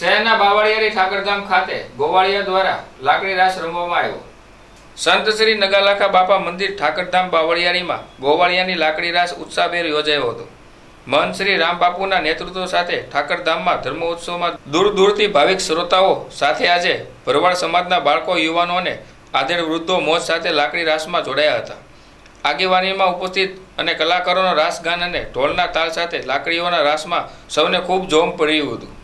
શહેરના બાવળિયારી ઠાકરધામ ખાતે ગોવાળિયા દ્વારા લાકડી રાસ રમવામાં આવ્યો. સંત શ્રી નગાલાખા બાપા મંદિર ઠાકરધામ બાવળિયારીમાં ગોવાળિયાની લાકડી રાસ ઉત્સાહભેર યોજાયો હતો. મહંત શ્રી રામબાપુના નેતૃત્વ સાથે ઠાકરધામમાં ધર્મોત્સવમાં દૂર દૂરથી ભાવિક શ્રોતાઓ સાથે આજે ભરવાડ સમાજના બાળકો, યુવાનો અને આધેડ વૃદ્ધો મોજ સાથે લાકડી રાસમાં જોડાયા હતા. આગેવાનીમાં ઉપસ્થિત અને કલાકારોનો રાસગાન અને ઢોલના તાલ સાથે લાકડીઓના રાસમાં સૌને ખૂબ જોમ પડ્યું હતું.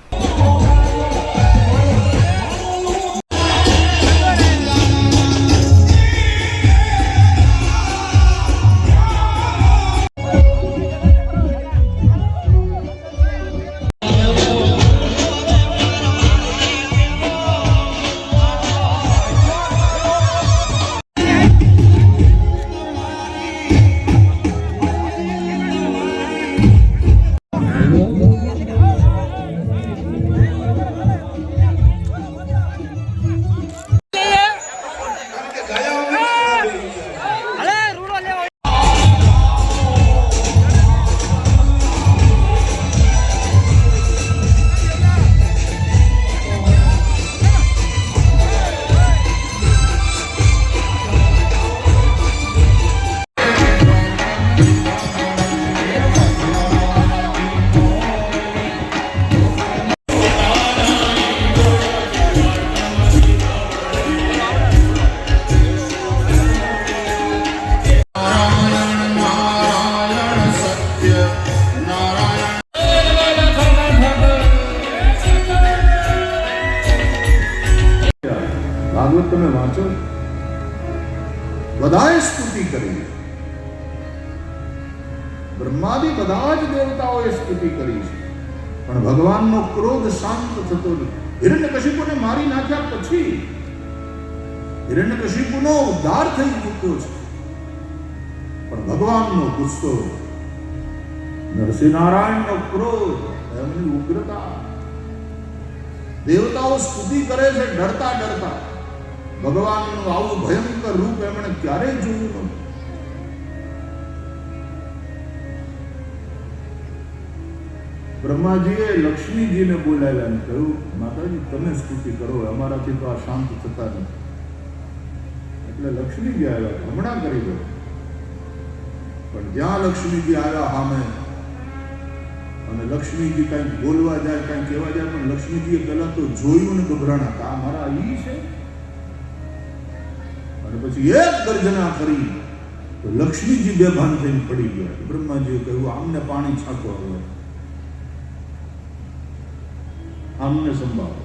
ભાગવત તમે વાંચો બધાએ સ્તુતિ કરી. બ્રહ્માદી બધા જ દેવતાઓએ સ્તુતિ કરી છે. પણ ભગવાનનો ક્રોધ શાંત થતો નથી. હિરણ્યકશિપુને મારી નાખ્યા પછી હિરણ્યકશિપુનો ઉદ્ધાર થઈ ચૂક્યો છે. પણ ભગવાનનો ગુસ્સો નરસિંહનારાયણનો ક્રોધ, એમની ઉગ્રતા. દેવતાઓ સ્તુતિ કરે છે ડરતા ડરતા ભગવાનનું આવું ભયંકર રૂપ એમણે ક્યારેય જોયું નહોતું? બ્રહ્માજીએ લક્ષ્મીજીને બોલાવ્યા અને કહ્યું, માતાજી, તમે સ્તુતિ કરો, અમારાથી તો આ શાંત થતા નથી. એટલે લક્ષ્મીજી આવ્યા હમણાં કરી દો. પણ જ્યાં લક્ષ્મીજી આવ્યા સામે, અને લક્ષ્મીજી કંઈક બોલવા જાય, કંઈક કહેવા જાય, પણ લક્ષ્મીજીએ પહેલા તો જોયું ને ગભરાણા, આ મારા ઈ છે? પછી એક ગર્જના કરી તો લક્ષ્મીજી બેભાન થઈને પડી ગયા. બ્રહ્માજીએ કહ્યું, આમને પાણી છાંટો હવે આમને સંભાળો.